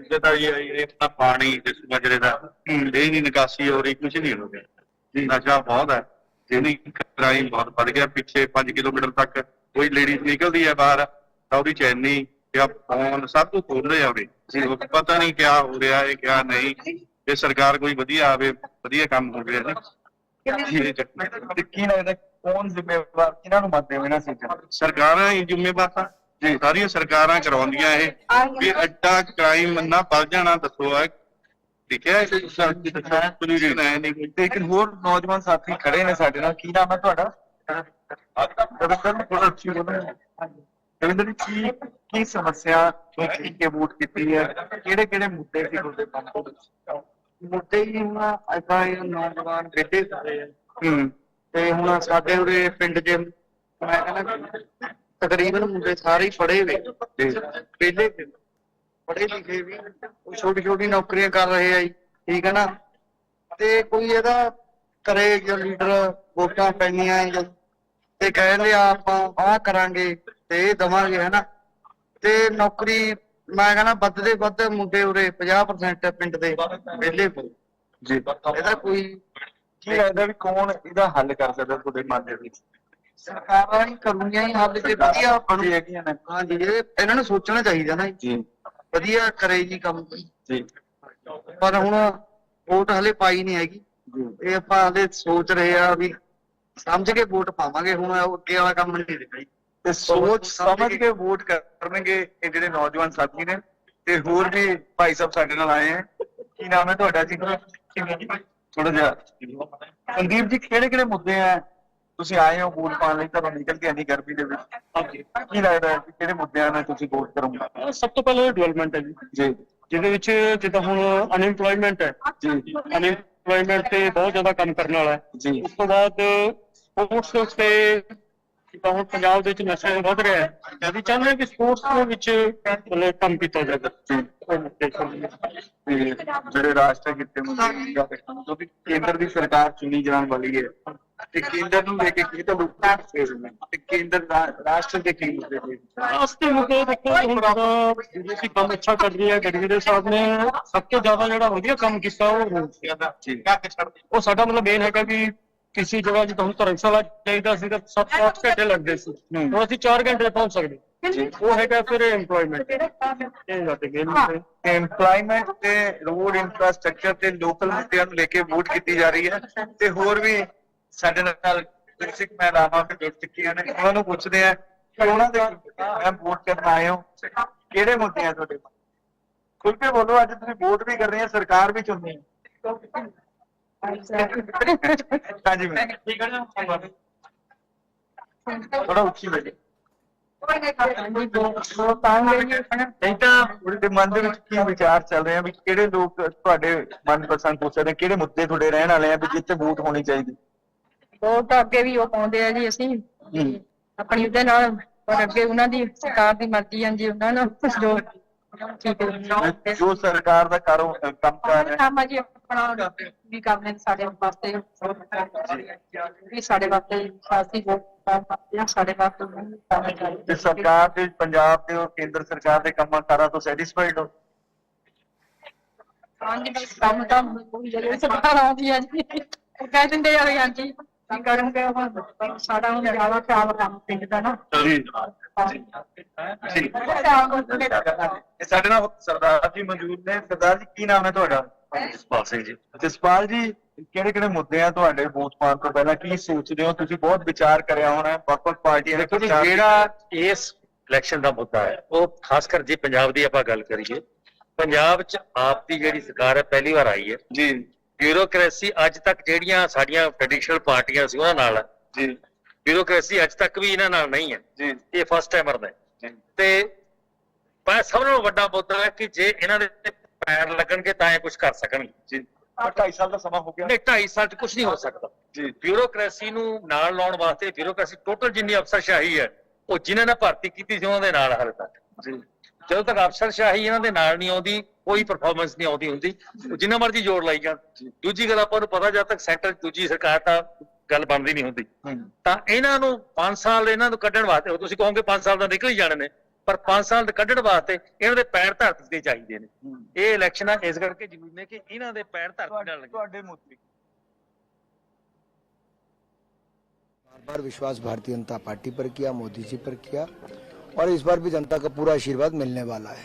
ਜਿੱਦਾਂ ਇਹ ਇਹ ਪਾਣੀ ਜਿਸ ਮਜਰੇ ਦਾ ਇਹ ਨਹੀਂ ਨਿਕਾਸੀ ਹੋ ਰਹੀ ਕੁਝ ਨਹੀਂ ਹੋ ਰਿਹਾ ਨਸ਼ਾ ਬਹੁਤ ਹੈ ਜਿਹਨੀ ਕ੍ਰਾਈਮ ਬਹੁਤ ਵੱਧ ਗਿਆ ਪਿੱਛੇ 5 ਕਿਲੋਮੀਟਰ ਤੱਕ ਕੋਈ ਲੇਡੀਜ਼ ਨਿਕਲਦੀ ਹੈ ਬਾਹਰ ਤਾਂ ਉਹਦੀ ਚੈਨੀ ਜਾਂ ਫੋਨ ਸਭ ਕੁਝ ਖੋਲ ਰਹੇ ਆ ਉਹਦੇ ਜੀ ਪਤਾ ਨਹੀਂ ਕਿਆ ਹੋ ਰਿਹਾ ਹੈ ਕਿਆ ਨਹੀਂ ਇਹ ਸਰਕਾਰ ਕੋਈ ਵਧੀਆ ਆਵੇ ਵਧੀਆ ਕੰਮ ਹੋ ਰਿਹਾ ਜੀ ਕੀ ਲੱਗਦਾ ਕੌਣ ਜ਼ਿੰਮੇਵਾਰ ਕਿਹਨਾਂ ਨੂੰ ਮੰਨਦੇ ਹੋ ਇਹਨਾਂ ਚੀਜ਼ਾਂ ਸਰਕਾਰਾਂ ਹੀ ਜ਼ਿੰਮੇਵਾਰ ਤਾਂ ਜੀ ਸਾਰੀਆਂ ਸਰਕਾਰਾਂ ਕਰਵਾਉਂਦੀਆਂ ਇਹ ਵੀ ਐਡਾ ਕ੍ਰਾਈਮ ਨਾ ਵੱਧ ਜਾਣਾ ਦੱਸੋ ਆ ਠੀਕ ਹੈ ਸੋਲੂਸ਼ਨ ਹੈ ਨਹੀਂ ਕੋਈ ਤੇ ਇੱਕ ਹੋਰ ਨੌਜਵਾਨ ਸਾਥੀ ਖੜੇ ਨੇ ਸਾਡੇ ਨਾਲ ਕੀ ਨਾਮ ਹੈ ਤੁਹਾਡਾ ਰਵਿੰਦਰ ਨੂੰ ਥੋੜਾ ਅੱਛੀ ਬੋਲੋ ਰਵਿੰਦਰ ਜੀ ਕੀ ਕੀ ਸਮੱਸਿਆ ਤੁਸੀਂ ਕਿ ਵੋਟ ਕੀਤੀ ਹੈ? ਕਿਹੜੇ ਕਿਹੜੇ ਮੁੱਦੇ ਸੀ ਤੁਹਾਡੇ ਵਿੱਚ? ਮੁੱਦੇ ਹੀ ਹੁਣ ਆਪਾਂ ਇਹ ਨੌਜਵਾਨ ਬੈਠੇ ਸਾਰੇ। ਆ ਹੂੰ। ਤੇ ਹੁਣ ਸਾਡੇ ਉਰੇ ਪਿੰਡ 'ਚ ਮੈਂ ਕਹਿੰਦਾ ਤਕਰੀਬਨ ਮੁੰਡੇ ਸਾਰੇ ਹੀ ਪੜ੍ਹੇ ਵੇ ਪਹਿਲੇ ਪੜ੍ਹੇ ਲਿਖੇ ਵੀ ਛੋਟੀ ਛੋਟੀ ਨੌਕਰੀਆਂ ਕਰ ਰਹੇ ਆ ਜੀ ਠੀਕ ਹੈ ਨਾ? ਤੇ ਕੋਈ ਇਹਦਾ ਕਰੇ ਜੋ ਲੀਡਰ ਵੋਟਾਂ ਪੈਣੀਆਂ ਤੇ ਕਹਿੰਦੇ ਆ ਆਪਾਂ ਆਹ ਕਰਾਂਗੇ। ਤੇ ਇਹ ਦਵਾਂਗੇ ਹਨਾ? ਤੇ ਨੌਕਰੀ ਮੈਂ ਕਹਿੰਦਾ ਵੱਧ ਦੇ ਵੱਧ ਮੁੰਡੇ ਉਰੇ 50% ਪਿੰਡ ਦੇ ਵਿਹਲੇ ਪਏ ਜੀ। ਇਹਦਾ ਕੋਈ ਕੀ ਲੱਗਦਾ ਵੀ ਕੌਣ ਇਹਦਾ ਹੱਲ ਕਰ ਸਕਦਾ ਤੁਹਾਡੇ ਮਨ ਦੇ ਵਿੱਚ? ਸਰਕਾਰਾਂ ਹੀ ਕਰੂਗੀਆਂ ਹੀ ਹੱਲ ਤੇ ਵਧੀਆ ਬਣੂ। ਜੀ ਹੈਗੀਆਂ ਨੇ। ਹਾਂਜੀ ਇਹ ਇਹਨਾਂ ਨੂੰ ਸੋਚਣਾ ਚਾਹੀਦਾ ਨਾ ਜੀ। ਜੀ। ਵਧੀਆ ਕਰੇ ਜੀ ਕੰਮ। ਜੀ। ਪਰ ਹੁਣ ਵੋਟ ਹਲੇ ਪਾਈ ਨਹੀਂ ਹੈਗੀ। ਇਹ ਆਪਾਂ ਹਲੇ ਸੋਚ ਰਹੇ ਆ ਵੀ ਸਮਝ ਕੇ ਵੋਟ ਪਾਵਾਂਗੇ। ਹੁਣ ਅੱਗੇ ਵਾਲਾ ਕੰਮ ਨਹੀਂ ਦਿਖਾਈ ਤੇ ਸੋਚ ਸਮਝ ਕੇ ਵੋਟ ਕਰਨਗੇ ਇਹ ਜਿਹੜੇ ਨੌਜਵਾਨ ਸਾਥੀ ਨੇ ਤੇ ਹੋਰ ਵੀ ਭਾਈ ਸਾਹਿਬ ਸਾਡੇ ਨਾਲ ਆਏ ਹੈ। ਕੀ ਨਾਮ ਹੈ ਤੁਹਾਡਾ ਜੀ? ਥੋੜਾ ਜਿਹਾ। ਸੰਦੀਪ ਜੀ ਕਿਹੜੇ ਕਿਹੜੇ ਮੁੱਦੇ ਆ ਤੁਸੀਂ ਆਏ ਹੋ ਵੋਟ ਪਾਉਣ ਲਈ ਤੁਹਾਨੂੰ ਨਿਕਲ ਕੇ ਇੰਨੀ ਗਰਮੀ ਦੇ ਵਿੱਚ। ਕੀ ਲੱਗਦਾ ਹੈ ਕਿ ਕਿਹੜੇ ਮੁੱਦਿਆਂ ਨਾਲ ਤੁਸੀਂ ਵੋਟ ਕਰੋਗੇ? ਸਭ ਤੋਂ ਪਹਿਲਾਂ ਡਿਵੈਲਪਮੈਂਟ ਹੈ ਜੀ। ਜੀ। ਜਿਹਦੇ ਵਿੱਚ ਜਿੱਦਾਂ ਹੁਣ ਅਨਇੰਪਲੋਇਮੈਂਟ ਹੈ। ਜੀ। ਅਨਇੰਪਲੋਇਮੈਂਟ ਤੇ ਬਹੁਤ ਜ਼ਿਆਦਾ ਕੰਮ ਕਰਨ ਵਾਲਾ ਹੈ। ਜੀ। ਉਸ ਤੋਂ ਬਾਅਦ ਸਪੋਰਟਸ ਉੱਤੇ ਜਿੱਦਾਂ ਹੁਣ ਪੰਜਾਬ ਦੇ ਵਿੱਚ ਨਸ਼ਾ ਵੱਧ ਰਿਹਾ ਹੈ। ਅਸੀਂ ਚਾਹੁੰਦੇ ਹਾਂ ਕਿ ਸਪੋਰਟਸ ਦੇ ਵਿੱਚ ਮਤਲਬ ਕੰਮ ਕੀਤਾ ਜਾਵੇ। ਤੇ ਜਿਹੜੇ ਰਾਸ਼ਟਰ ਕਿਤੇ ਕੇਂਦਰ ਦੀ ਸਰਕਾਰ ਚੁਣੀ ਜਾਣ ਵਾਲੀ ਹੈ। ਤੇ ਕੇਂਦਰ ਨੂੰ ਲੈ ਕੇ ਕੀ ਤਾਂ ਲੋਕਾਂ ਨੂੰ। ਤੇ ਕੇਂਦਰ ਰਾ- ਰਾਸ਼ਟਰ ਦੇ ਕੀ ਮੁੱਦੇ ਨੇ? ਅਸਤੇ ਮੁੱਦੇ ਦੇਖੋ ਹੁਣ ਜਿਹੜੀ ਕੰਮ ਅੱਛਾ ਕਰ ਰਹੀ ਹੈ ਗੜਵੀਰੇ ਸਾਹਿਬ ਨੇ ਸਭ ਤੋਂ ਜ਼ਿਆਦਾ ਜਿਹੜਾ ਵਧੀਆ ਕੰਮ ਕੀਤਾ ਉਹ ਦਾ। ਉਹ ਸਾਡਾ ਮਤਲਬ ਮੇਨ ਹੈਗਾ ਕਿ ਕਿਸੇ ਜਗ੍ਹਾ ਜਿੱਦਾਂ ਹੁਣ ਧਰਮਸ਼ਾਲਾ ਚਾਹੀਦਾ ਸੀ ਤਾਂ 7-8 ਘੰਟੇ ਲੱਗਦੇ ਸੀ। ਹੁਣ ਅਸੀਂ 4 ਘੰਟੇ ਪਹੁੰਚ ਸਕਦੇ। ਉਹ ਹੈਗਾ ਫਿਰ EMPLOYMENT ਇਹ ਸਾਡੇ ਗੇਮ ਤੇ। ਐਮਪਲੋਇਮੈਂਟ ਤੇ ਰੋਡ ਇਨਫਰਾਸਟ੍ਰਕਚਰ ਤੇ ਲੋਕਲ ਮੁੱਦਿਆਂ ਨੂੰ ਲੈ ਕੇ ਵੋਟ ਕੀਤੀ ਜਾ ਰਹੀ ਹੈ। ਤੇ ਹੋਰ ਵੀ ਸਾਡੇ ਨਾਲ ਬੇਸਿਕ ਮਹਿਲਾਵਾਂ ਵੀ ਜੁੜ ਚੁੱਕੀਆਂ ਨੇ ਉਹਨਾਂ ਨੂੰ ਪੁੱਛਦੇ ਆ ਕਿ ਉਹਨਾਂ ਦੇ ਮੈਂ ਵੋਟ ਕਰਨ ਆਏ ਹੋ? ਕਿਹੜੇ ਮੁੱਦੇ ਆ ਤੁਹਾਡੇ ਕੋਲ ਖੁੱਲ ਕੇ ਬੋਲੋ ਅੱਜ ਤੁਸੀਂ ਵੋਟ ਵੀ ਕਰ ਰਹੇ ਆ ਸਰਕਾਰ ਵੀ ਚੁਣਨੀ ਹੈ। ਹਾਂਜੀ ਮੈਂ ਥੋੜਾ ਉੱਚੀ ਬੈਠੇ ਨਹੀਂ ਤਾਂ ਉਹਦੇ ਮਨ ਦੇ ਵਿੱਚ ਕੀ ਵਿਚਾਰ ਚੱਲ ਰਹੇ ਆ ਵੀ ਕਿਹੜੇ ਲੋਕ ਤੁਹਾਡੇ ਮਨਪਸੰਦ ਪੁੱਛ ਰਹੇ ਆ, ਕਿਹੜੇ ਮੁੱਦੇ ਤੁਹਾਡੇ ਰਹਿਣ ਵਾਲੇ ਆ ਵੀ ਜਿੱਥੇ ਵੋਟ ਹੋਣੀ ਚਾਹੀਦੀ? ਵੋਟ ਅੱਗੇ ਵੀ ਉਹ ਪਾਉਂਦੇ ਆ ਜੀ ਅਸੀਂ। ਆਪਣੀ ਉਹਦੇ ਨਾਲ ਪਰ ਅੱਗੇ ਉਹਨਾਂ ਦੀ ਸਰਕਾਰ ਦੀ ਮਰਜ਼ੀ ਆ ਜੀ ਉਹਨਾਂ ਨੂੰ ਜੋ ਠੀਕ ਹੈ ਜੋ ਸਰਕਾਰ ਦਾ ਕਾਰੋ ਕੰਮ ਕਰ ਹੈ ਕੰਮ ਆ ਜੀ ਆਪਣਾ ਵੀ ਕਰਨੇ ਸਾਡੇ ਵਾਸਤੇ। ਵੀ ਸਾਡੇ ਵਾਸਤੇ ਸਾਸੀ ਆ ਸਾਡੇ ਵਾਸਤੇ ਤੇ ਸਰਕਾਰ ਦੇ ਪੰਜਾਬ ਦੇ ਔਰ ਕੇਂਦਰ ਸਰਕਾਰ ਦੇ ਕੰਮਾਂ ਕਾਰਾਂ ਤੋਂ ਸੈਟੀਸਫਾਈਡ ਹੋ? ਹਾਂਜੀ ਬਸ ਕੰਮ ਤਾਂ ਕੋਈ ਜਿਹੜੇ ਸਰਕਾਰ ਆਉਂਦੀ ਆ ਜੀ ਉਹ ਕਹਿ ਦਿੰਦੇ ਆ ਵੀ ਹਾਂਜੀ। ਕੀ ਕਰਨਗੇ ਹੁਣ? ਸਾਡਾ ਹੁਣ ਜ਼ਿਆਦਾ ਖਿਆਲ ਕੰਮ ਪਿੰਡ ਦਾ ਨਾ। ਜੀ ਜੀ ਇਹ ਸਾਡੇ ਨਾਲ ਸਰਦਾਰ ਜੀ ਮੌਜੂਦ ਨੇ। ਸਰਦਾਰ ਜੀ ਕੀ ਨਾਮ ਹੈ ਤੁਹਾਡਾ? ਜਸਪਾਲ ਸਿੰਘ ਜੀ। ਜਸਪਾਲ ਜੀ ਕਿਹੜੇ ਕਿਹੜੇ ਮੁੱਦੇ ਆ ਤੁਹਾਡੇ ਵੋਟ ਪਾਉਣ ਤੋਂ ਪਹਿਲਾਂ? ਕੀ ਸੋਚਦੇ ਹੋ? ਤੁਸੀਂ ਬਹੁਤ ਵਿਚਾਰ ਕਰਿਆ ਹੋਣਾ। ਵੱਖ-ਵੱਖ ਪਾਰਟੀਆਂ ਦੇ ਜਿਹੜਾ ਇਸ ਇਲੈਕਸ਼ਨ ਦਾ ਮੁੱਦਾ ਹੈ ਉਹ ਖਾਸ ਕਰ ਜੇ ਪੰਜਾਬ ਦੀ ਆਪਾਂ ਗੱਲ ਕਰੀਏ ਪੰਜਾਬ 'ਚ ਆਪ ਦੀ ਜਿਹੜੀ ਸਰਕਾਰ ਹੈ ਪਹਿਲੀ ਵਾਰ ਆਈ ਹੈ। ਜੀ। ਬਿਊਰੋਕ੍ਰੇਸੀ ਅੱਜ ਤੱਕ ਜਿਹੜੀਆਂ ਸਾਡੀਆਂ ਟ੍ਰੈਡੀਸ਼ਨਲ ਪਾਰਟੀਆਂ ਸੀ ਉਹਨਾਂ ਨਾਲ ਜੀ। ਬਿਊਰੋਕ੍ਰੇਸੀ ਅੱਜ ਤੱਕ ਵੀ ਇਹਨਾਂ ਨਾਲ ਨਹੀਂ ਹੈ ਜੀ। ਇਹ ਫਸਟ ਟਾਈਮਰ ਦਾ ਹੈ। ਜੀ। ਤੇ ਪਰ ਸਭ ਨਾਲੋਂ ਵੱਡਾ ਮੁੱਦਾ ਹੈ ਕਿ ਜੇ ਇਹਨਾਂ ਦੇ ਪੈਰ ਲੱਗਣਗੇ ਤਾਂ ਇਹ ਕੁਝ ਕਰ ਸਕਣਗੇ। ਜੀ। ਪਰ 2.5 ਸਾਲ ਦਾ ਸਮਾਂ ਹੋ ਗਿਆ। ਨਹੀਂ 2.5 ਸਾਲ 'ਚ ਕੁਝ ਨਹੀਂ ਹੋ ਸਕਦਾ। ਜੀ। ਬਿਊਰੋਕ੍ਰੇਸੀ ਨੂੰ ਨਾਲ ਲਾਉਣ ਵਾਸਤੇ ਬਿਊਰੋਕ੍ਰੇਸੀ ਟੋਟਲ ਜਿੰਨੀ ਅਫਸਰਸ਼ਾਹੀ ਹੈ ਉਹ ਜਿਨ੍ਹਾਂ ਨੇ ਭਰਤੀ ਕੀਤੀ ਸੀ ਉਹਨਾਂ ਦੇ ਨਾਲ ਹਾਲੇ ਤੱਕ। ਜੀ। ਜਦੋਂ ਤੱਕ ਅਫਸਰਸ਼ਾਹੀ ਇਹਨਾਂ ਦੇ ਨਾਲ ਨਹੀਂ ਆਉਂਦੀ ਕੋਈ ਪਰਫਾਰਮੈਂਸ ਨਹੀਂ ਆਉਂਦੀ ਹੁੰਦੀ ਉਹ ਜਿੰਨਾ ਮਰਜ਼ੀ ਜ਼ੋਰ ਲਾਈ ਜਾਣ ਦੂਜੀ ਗੱਲ ਆਪਾਂ ਨੂੰ ਪਤਾ ਜਦ ਤੱਕ ਸੈਂਟਰ ਦੂਜੀ ਸਰਕਾਰ ਤਾਂ ਗੱਲ ਬਣਦੀ ਨਹੀਂ ਹੁੰਦੀ ਹੂੰ ਤਾਂ ਇਹਨਾਂ ਨੂੰ 5 ਸਾਲ ਇਹਨਾਂ ਨੂੰ ਕੱਢਣ ਵਾਸਤੇ ਉਹ ਤੁਸੀਂ ਕਹੋਗੇ 5 ਸਾਲ ਦਾ ਨਿਕਲ ਹੀ ਜਾਣੇ ਨੇ ਪਰ 5 ਸਾਲ ਦੇ ਕੱਢਣ ਵਾਸਤੇ ਇਹਨਾਂ ਦੇ ਪੈਰ ਧਰਤੀ ਤੇ ਚਾਹੀਦੇ ਨੇ ਹੂੰ। ਇਹ ਇਲੈਕਸ਼ਨ ਆ ਇਸ ਕਰਕੇ ਜ਼ਰੂਰੀ ਨੇ ਕਿ ਇਹਨਾਂ ਦੇ ਪੈਰ ਧਰਤੀ ਨਾਲ ਲੱਗੇ ਤੁਹਾਡੇ ਮੁੱਦੇ बार बार विश्वास भारतीय जनता पार्टी पर किया मोदी जी पर किया और इस बार भी जनता का पूरा आशीर्वाद मिलने वाला है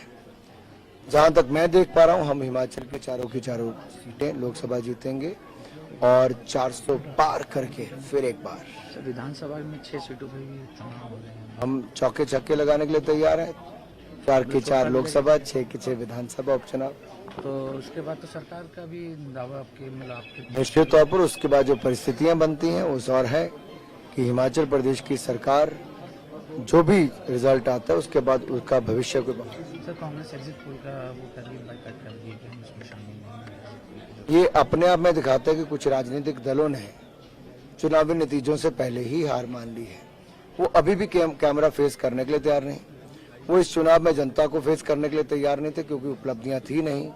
जहाँ तक मैं देख पा रहा हूँ हम हिमाचल के चारों की चारों सीटें लोकसभा जीतेंगे और 400 पार करके फिर एक बार। विधानसभा में छह सीटों पर भी हम चौके छक्के लगाने के लिए तैयार हैं। चार के चार लोकसभा छह के छह विधानसभा उपचुनाव। तो उसके बाद तो सरकार का भी दावा आपके आपके निश्चित तौर पर उसके बाद जो परिस्थितियाँ बनती हैं उस और है कि हिमाचल प्रदेश की सरकार जो भी रिजल्ट आता है उसके बाद उसका भविष्य को सर कांग्रेस एग्जिट पोल का वो कर रही है बाइकाट कर दिए कि हम उसमें शामिल नहीं हैं। ये अपने आप में दिखाता है कि कुछ राजनीतिक दलों ने चुनावी नतीजों से पहले ही हार मान ली है वो अभी भी कैम, कैमरा फेस करने के लिए तैयार नहीं वो इस चुनाव में जनता को फेस करने के लिए तैयार नहीं थे क्योंकि उपलब्धियां थी नहीं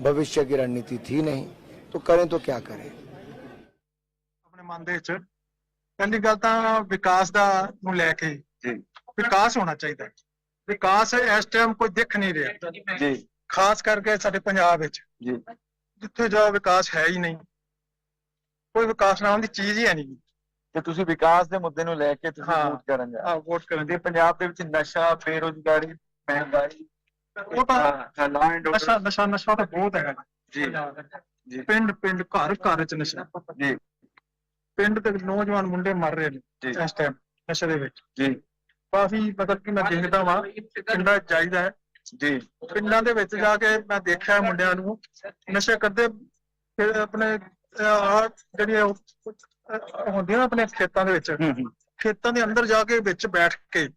भविष्य की रणनीति थी नहीं तो करें तो क्या करें ਆਪਣੇ ਮਨ ਦੇ ਵਿੱਚ ਪਹਿਲੀ ਗੱਲ ਤਾਂ ਵਿਕਾਸ ਦਾ ਨੂੰ ਲੈ ਕੇ ਜੀ ਵਿਕਾਸ ਹੋਣਾ ਚਾਹੀਦਾ ਹੈ। ਵਿਕਾਸ ਇਸ ਟਾਈਮ ਕੋਈ ਦਿਖ ਨਹੀਂ ਰਿਹਾ। ਜੀ। ਖਾਸ ਕਰਕੇ ਸਾਡੇ ਪੰਜਾਬ ਵਿੱਚ। ਜੀ। ਜਿੱਥੇ ਜਾਓ ਵਿਕਾਸ ਹੈ ਹੀ ਨਹੀਂ। ਕੋਈ ਵਿਕਾਸ ਨਾਮ ਦੀ ਚੀਜ਼ ਹੀ ਹੈ ਨਹੀਂ। ਤੇ ਤੁਸੀਂ ਵਿਕਾਸ ਦੇ ਮੁੱਦੇ ਨੂੰ ਲੈ ਕੇ ਤੁਸੀਂ ਹਾਂ। ਵੋਟ ਕਰਨ ਜਾ ਆ ਵੋਟ ਕਰਨ ਦੇ ਪੰਜਾਬ ਦੇ ਵਿੱਚ ਨਸ਼ਾ ਬੇਰੋਜ਼ਗਾਰੀ ਮਹਿੰਗਾਈ ਉਹ ਤਾਂ ਨਸ਼ਾ ਨਸ਼ਾ ਨਸ਼ਾ ਤਾਂ ਬਹੁਤ ਹੈਗਾ। ਜੀ। ਜੀ। ਜੀ ਪਿੰਡ ਪਿੰਡ ਘਰ ਘਰ ਚ ਨਸ਼ਾ। ਜੀ। ਪਿੰਡ ਤੇ ਨੌਜਵਾਨ ਮੁੰਡੇ ਮਰ ਰਹੇ ਨੇ ਜੀ। ਇਸ ਟਾਈਮ ਨਸ਼ੇ ਦੇ ਵਿੱਚ। ਜੀ। ਕਾਫੀ ਮਤਲਬ ਕਿ ਮੈਂ ਦੇਖਦਾ ਵਾਂ ਪਿੰਡਾਂ 'ਚ ਜਾਈਦਾ ਹੈ। ਜੀ। ਪਿੰਡਾਂ ਦੇ ਵਿੱਚ ਜਾ ਕੇ ਮੈਂ ਦੇਖਿਆ ਮੁੰਡਿਆਂ ਨੂੰ ਨਸ਼ੇ ਕਰਦੇ ਫਿਰ ਆਪਣੇ ਆ ਜਿਹੜੀਆਂ ਹੁੰਦੀਆਂ ਆਪਣੇ ਖੇਤਾਂ ਦੇ ਵਿੱਚ ਖੇਤਾਂ ਦੇ ਅੰਦਰ ਜਾ ਕੇ ਵਿੱਚ ਬੈਠ ਕੇ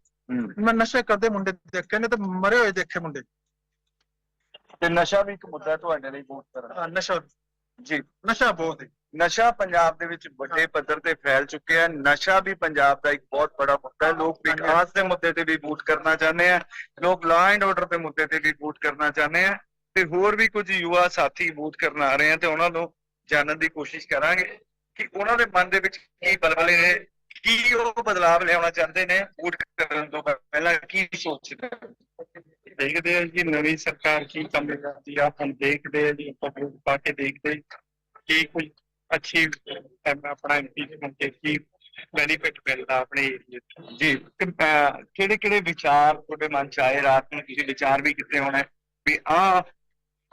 ਮੈਂ ਨਸ਼ੇ ਕਰਦੇ ਮੁੰਡੇ ਦੇਖੇ ਨੇ ਤੇ ਮਰੇ ਹੋਏ ਦੇਖੇ ਮੁੰਡੇ। ਤੇ ਨਸ਼ਾ ਵੀ ਇੱਕ ਮੁੱਦਾ ਤੁਹਾਡੇ ਲਈ ਬਹੁਤ ਕਰਨ ਆਹ, ਨਸ਼ਾ ਜੀ, ਨਸ਼ਾ ਬਹੁਤ ਹੈ। ਨਸ਼ਾ ਪੰਜਾਬ ਦੇ ਵਿੱਚ ਵੱਡੇ ਪੱਧਰ ਤੇ ਫੈਲ ਚੁੱਕਿਆ ਹੈ। ਨਸ਼ਾ ਵੀ ਪੰਜਾਬ ਦਾ ਇੱਕ ਬਹੁਤ ਬੜਾ ਮੁੱਦਾ ਹੈ। ਲੋਕ ਵਿਕਾਸ ਦੇ ਮੁੱਦੇ ਤੇ ਵੀ ਵੋਟ ਕਰਨਾ ਚਾਹੁੰਦੇ ਆ। ਲੋਕ ਲਾਅ ਐਂਡ ਆਰਡਰ ਦੇ ਮੁੱਦੇ ਤੇ ਵੀ ਵੋਟ ਕਰਨਾ ਚਾਹੁੰਦੇ ਆ। ਤੇ ਹੋਰ ਵੀ ਕੁਝ ਯੁਵਾ ਸਾਥੀ ਵੋਟ ਕਰਨ ਆ ਰਹੇ ਆ ਤੇ ਉਹਨਾਂ ਨੂੰ ਜਾਣਨ ਦੀ ਕੋਸ਼ਿਸ਼ ਕਰਾਂਗੇ ਕਿ ਉਹਨਾਂ ਦੇ ਮਨ ਦੇ ਵਿੱਚ ਕੀ ਬਲਬਲੇ ਨੇ ਕੀ ਉਹ ਬਦਲਾਵ ਲਿਆਉਣਾ ਚਾਹੁੰਦੇ ਨੇ ਬੂਟ ਕਰਨ ਤੋਂ ਪਹਿਲਾਂ, ਕੀ ਸੋਚਦੇ ਦੇਖਦੇ ਆ ਜੀ ਨਵੀਂ ਸਰਕਾਰ ਕੀ ਕੰਮ ਕਰਦੀ ਆ ਹਮ ਦੇਖਦੇ ਆ ਜੀ ਆਪਾਂ ਪਾ ਕੇ ਦੇਖਦੇ ਕਿ ਕੋਈ ਅੱਛੀ ਆਪਣਾ ਐਮਪੀ ਦੇ ਬੰਦੇ ਕੀ ਬੈਨੀਫਿਟ ਮਿਲਦਾ ਆਪਣੇ ਜੀ। ਕਿਹੜੇ ਕਿਹੜੇ ਵਿਚਾਰ ਤੁਹਾਡੇ ਮਨ ਚ ਆਏ ਰਾਤ ਨੂੰ? ਤੁਸੀਂ ਵਿਚਾਰ ਵੀ ਕਿਤੇ ਹੋਣਾ ਵੀ ਆ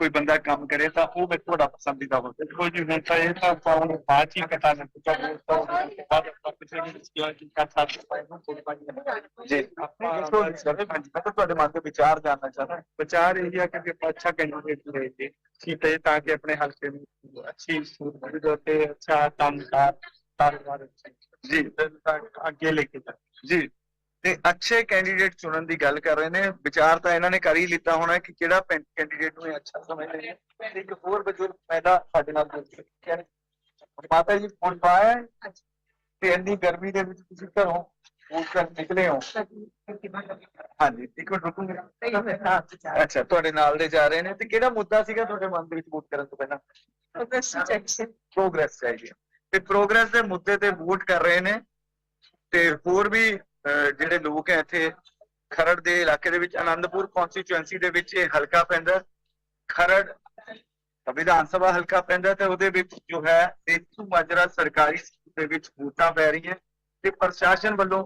ਕੋਈ ਬੰਦਾ ਕੰਮ ਕਰੇ ਤਾਂ ਉਹ ਮੇਰੇ ਤੁਹਾਡਾ ਪਸੰਦੀਦਾ ਹੋਵੇ ਦੇਖੋ ਜੀ ਹੁਣ ਤਾਂ ਇਹ ਤਾਂ ਆਪਾਂ ਨੂੰ ਬਾਅਦ 'ਚ ਹੀ ਪਤਾ ਲੱਗੂਗਾ ਵੀ ਉਸ ਤੋਂ ਬਾਅਦ ਆਪਾਂ ਕਿਸੇ ਵੀ ਸਿਕਿਉਰਿਟੀ ਕੀ ਕਰ ਸਕਦੇ ਹਾਂ ਕੋਈ ਬਾਤ ਜੀ ਆਪਾਂ ਮੈਂ ਤਾਂ ਤੁਹਾਡੇ ਮਨ ਦੇ ਵਿਚਾਰ ਜਾਨਣਾ ਚਾਹੁੰਦਾ ਵਿਚਾਰ ਇਹ ਹੈ ਕਿ ਆਪਾਂ ਅੱਛਾ ਕੈਂਡੀਡੇਟ ਲਈਏ ਠੀਕ ਹੈ ਤਾਂ ਕਿ ਆਪਣੇ ਹਲਕੇ ਨੂੰ ਅੱਛੀ ਸਹੂਲਤ ਤੇ ਅੱਛਾ ਕੰਮਕਾਰ ਕਾਰੋਬਾਰ ਜੀ ਅੱਗੇ ਲੈ ਕੇ ਜਾਏ ਜੀ ਤੇ ਅੱਛੇ ਕੈਂਡੀਡੇਟ ਚੁਣਨ ਦੀ ਗੱਲ ਕਰ ਰਹੇ ਨੇ। ਵਿਚਾਰ ਤਾਂ ਇਹਨਾਂ ਨੇ ਕਰ ਹੀ ਲਿੱਤਾ ਹੋਣਾ ਕਿ ਕਿਹੜਾ ਕੈਂਡੀਡੇਟ ਨੂੰ ਅੱਛਾ ਸਮਝਦੇ ਨੇ। ਤੇ ਇੱਕ ਹੋਰ ਬਜ਼ੁਰਗ ਪੈਦਾ ਸਾਡੇ ਨਾਲ ਜੁੜ ਮਾਤਾ ਜੀ ਫੋਨ ਪਾਇਆ? ਤੇ ਇੰਨੀ ਗਰਮੀ ਦੇ ਵਿੱਚ ਤੁਸੀਂ ਘਰੋਂ ਫੋਨ ਕਰ ਨਿਕਲੇ ਹੋ। ਹਾਂਜੀ ਇੱਕ ਮਿੰਟ ਰੁਕੂਗੇ। ਅੱਛਾ ਤੁਹਾਡੇ ਨਾਲ ਦੇ ਜਾ ਰਹੇ ਨੇ। ਤੇ ਕਿਹੜਾ ਮੁੱਦਾ ਸੀਗਾ ਤੁਹਾਡੇ ਮਨ ਦੇ ਵਿੱਚ ਵੋਟ ਕਰਨ ਤੋਂ ਪਹਿਲਾਂ? ਪ੍ਰੋਗਰੈਸ ਚਾਹੀਦੀ ਹੈ ਤੇ ਪ੍ਰੋਗਰੈਸ ਦੇ ਮੁੱਦੇ ਤੇ ਵੋਟ ਕਰ ਰਹੇ ਨੇ। ਤੇ ਹੋਰ ਵੀ ਜਿਹੜੇ ਲੋਕ ਹੈ ਇੱਥੇ ਖਰੜ ਦੇ ਇਲਾਕੇ ਦੇ ਵਿੱਚ ਆਨੰਦਪੁਰ ਕਨਸਟੀਚੁਐਂਸੀ ਦੇ ਵਿੱਚ ਇਹ ਹਲਕਾ ਪੈਂਦਾ ਖਰੜ ਵਿਧਾਨ ਸਭਾ ਹਲਕਾ ਪੈਂਦਾ ਤੇ ਉਹਦੇ ਵਿੱਚ ਜੋ ਹੈ ਤੇਜੂ ਮਾਜਰਾ ਸਰਕਾਰੀ ਸਕੂਲ ਦੇ ਵਿੱਚ ਵੋਟਾਂ ਪੈ ਰਹੀਆਂ ਤੇ ਪ੍ਰਸ਼ਾਸਨ ਵੱਲੋਂ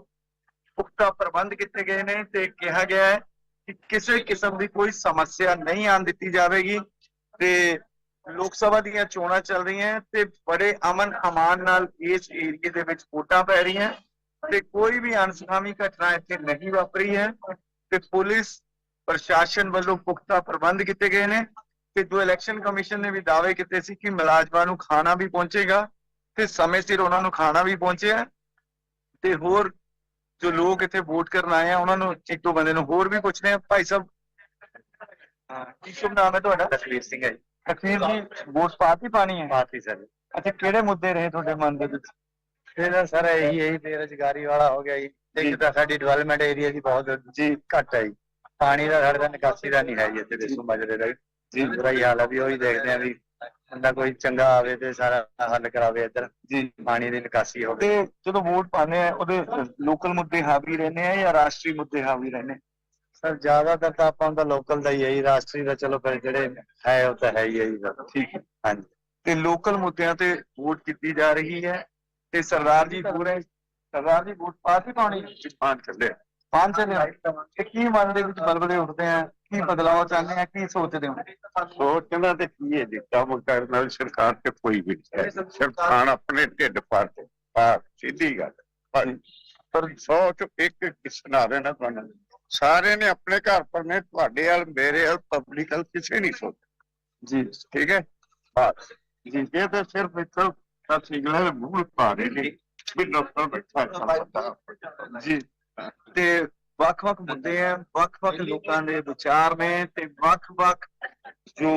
ਪੁਖਤਾ ਪ੍ਰਬੰਧ ਕੀਤੇ ਗਏ ਨੇ ਤੇ ਕਿਹਾ ਗਿਆ ਹੈ ਕਿ ਕਿਸੇ ਕਿਸਮ ਦੀ ਕੋਈ ਸਮੱਸਿਆ ਨਹੀਂ ਆਉਣ ਦਿੱਤੀ ਜਾਵੇਗੀ ਤੇ ਲੋਕ ਸਭਾ ਦੀਆਂ ਚੋਣਾਂ ਚੱਲ ਰਹੀਆਂ ਤੇ ਬੜੇ ਅਮਨ ਅਮਾਨ ਨਾਲ ਇਸ ਏਰੀਏ ਦੇ ਵਿੱਚ ਵੋਟਾਂ ਪੈ ਰਹੀਆਂ। ਤੇ ਕੋਈ ਵੀ ਅਣਸੁਖਾਵੀ ਘਟਨਾ ਇੱਥੇ ਨਹੀਂ ਵਾਪਰੀ ਹੈ ਤੇ ਪੁਲਿਸ ਪ੍ਰਸ਼ਾਸਨ ਵੱਲੋਂ ਪੁਖਤਾ ਪ੍ਰਬੰਧ ਕੀਤੇ ਗਏ ਨੇ ਤੇ ਜੋ ਇਲੈਕਸ਼ਨ ਕਮਿਸ਼ਨ ਨੇ ਵੀ ਦਾਅਵੇ ਕੀਤੇ ਸੀ ਕਿ ਮੁਲਾਜ਼ਮਾਂ ਨੂੰ ਖਾਣਾ ਵੀ ਪਹੁੰਚੇਗਾ ਤੇ ਸਮੇਂ ਸਿਰ ਉਹਨਾਂ ਨੂੰ ਖਾਣਾ ਵੀ ਪਹੁੰਚਿਆ ਤੇ ਹੋਰ ਜੋ ਲੋਕ ਇੱਥੇ ਵੋਟ ਕਰਨ ਆਏ ਆ ਉਹਨਾਂ ਨੂੰ ਇੱਕ ਦੋ ਬੰਦੇ ਨੂੰ ਹੋਰ ਵੀ ਪੁੱਛਦੇ ਆ। ਭਾਈ ਸਾਹਿਬ ਕੀ ਸ਼ੁਭ ਨਾਮ ਹੈ ਤੁਹਾਡਾ? ਤਕਵੀਰ ਸਿੰਘ ਹੈ ਤਕਵੀਰ ਜੀ ਵੋਟ ਪਾਤੀ ਪਾਣੀ ਹੈ? ਪਾਤੀ ਸਰ। ਅੱਛਾ ਕਿਹੜੇ ਮੁੱਦੇ ਰਹੇ ਤੁਹਾਡੇ ਮਨ ਦੇ ਵਿੱਚ? ਇਹਦਾ ਸਰ ਇਹੀ ਇਹੀ ਬੇਰੁਜ਼ਗਾਰੀ ਵਾਲਾ ਹੋ ਗਿਆ ਜੀ। ਇੱਕ ਤਾਂ ਸਾਡੀ ਡਿਵੈਲਪਮੈਂਟ ਏਰੀਆ ਦੀ ਬਹੁਤ ਜੀ ਘੱਟ ਹੈ ਜੀ। ਪਾਣੀ ਦਾ ਸਾਡੇ ਦਾ ਨਿਕਾਸੀ ਦਾ ਨਹੀਂ ਹੈ ਜੀ ਇੱਥੇ ਦੇਸੂ ਮਾਜਰੇ ਦਾ। ਜੀ ਬੁਰਾ ਹੀ ਹਾਲ ਹੈ ਵੀ ਉਹੀ ਦੇਖਦੇ ਆ ਵੀ ਬੰਦਾ ਕੋਈ ਚੰਗਾ ਆਵੇ ਤੇ ਸਾਰਾ ਹੱਲ ਕਰਾਵੇ ਇੱਧਰ। ਜੀ। ਪਾਣੀ ਦੀ ਨਿਕਾਸੀ ਹੋਵੇ। ਤੇ ਜਦੋਂ ਵੋਟ ਪਾਣੇ ਆ ਉਹਦੇ ਲੋਕਲ ਮੁੱਦੇ ਹਾਵੀ ਰਹਿੰਦੇ ਆ ਜਾਂ ਰਾਸ਼ਟਰੀ ਮੁੱਦੇ ਹਾਵੀ ਰਹਿੰਦੇ ਸਰ ਜ਼ਿਆਦਾਤਰ ਤਾਂ ਆਪਾਂ ਦਾ ਲੋਕਲ ਦਾ ਹੀ ਹੈ ਰਾਸ਼ਟਰੀ ਦਾ ਚਲੋ ਫਿਰ ਜਿਹੜੇ ਹੈ ਉਹ ਤਾਂ ਹੈ ਹੀ ਹੈ ਜੀ। ਠੀਕ ਹੈ। ਹਾਂਜੀ। ਤੇ ਲੋਕਲ ਮੁੱਦਿਆਂ ਤੇ ਵੋਟ ਕੀਤੀ ਜਾ ਰਹੀ ਹੈ ਤੇ ਸਰਦਾਰ ਜੀ ਪੂਰੇ ਸਰਦਾਰ ਜੀ ਵੋਟ ਪਾਸ ਹੀ? ਪਾਉਣੀ ਪਾਣ ਚੱਲੇ ਪਾਣ ਚੱਲੇ ਤੇ ਕੀ ਮਨ ਦੇ ਵਿੱਚ ਬਲਬਲੇ ਉੱਠਦੇ ਆ? ਕੀ ਬਦਲਾਅ ਚਾਹੁੰਦੇ ਆ? ਕੀ ਸੋਚਦੇ ਹੋ? ਸੋਚਣਾ ਤੇ ਕੀ ਹੈ ਦਿੱਤਾ ਮੁਕਰ ਨਾਲ ਸਰਕਾਰ ਤੇ ਕੋਈ ਵੀ ਨਹੀਂ ਹੈ। ਸਰਕਾਰ ਆਪਣੇ ਢਿੱਡ ਪਰ ਪਾ ਸਿੱਧੀ ਗੱਲ। ਪਰ ਪਰ ਸੋਚ ਇੱਕ ਕਿਸਨ ਆ ਨਾ ਤੁਹਾਨੂੰ? ਸਾਰੇ ਨੇ ਆਪਣੇ ਘਰ ਪਰ ਨੇ ਤੁਹਾਡੇ ਵੱਲ ਮੇਰੇ ਵੱਲ ਪਬਲਿਕ ਵੱਲ ਕਿਸੇ ਨਹੀਂ ਸੋਚ ਜੀ। ਠੀਕ ਹੈ? ਬਸ। ਜੀ। ਇਹ ਤਾਂ ਸਿਰਫ ਇੱਕ ਤਾਂ ਸਿਗਨਲ ਮੂਲ ਪਾ ਰਹੇ ਨੇ ਵੀ ਡਾਕਟਰ ਬੈਠਾ ਜੀ ਤੇ ਵੱਖ-ਵੱਖ ਮੁੱਦੇ ਆ ਵੱਖ-ਵੱਖ ਲੋਕਾਂ ਦੇ ਵਿਚਾਰ ਨੇ ਤੇ ਵੱਖ-ਵੱਖ ਜੋ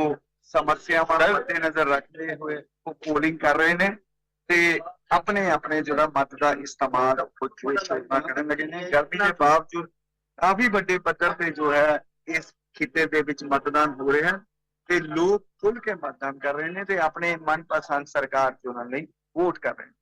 ਸਮੱਸਿਆਵਾਂ ਮੱਦੇ ਨਜ਼ਰ ਰੱਖਦੇ ਹੋਏ ਉਹ ਪੋਲਿੰਗ ਕਰ ਰਹੇ ਨੇ ਤੇ ਆਪਣੇ ਆਪਣੇ ਜਿਹੜਾ ਮਤ ਦਾ ਇਸਤੇਮਾਲ ਉਹ ਚੋਣਾਂ ਕਰਨ ਲੱਗੇ ਨੇ ਗਰਮੀ ਦੇ ਬਾਵਜੂਦ ਕਾਫੀ ਵੱਡੇ ਪੱਧਰ ਤੇ ਜੋ ਹੈ ਇਸ ਖਿੱਤੇ ਦੇ ਵਿੱਚ ਮਤਦਾਨ ਹੋ ਰਿਹਾ ਹੈ ਤੇ ਲੋਕ ਖੁੱਲ ਕੇ ਮਤਦਾਨ ਕਰ ਰਹੇ ਨੇ ਤੇ ਆਪਣੇ ਮਨਪਸੰਦ ਸਰਕਾਰ ਚੁਣਨ ਲਈ ਵੋਟ ਕਰ ਰਹੇ ਨੇ।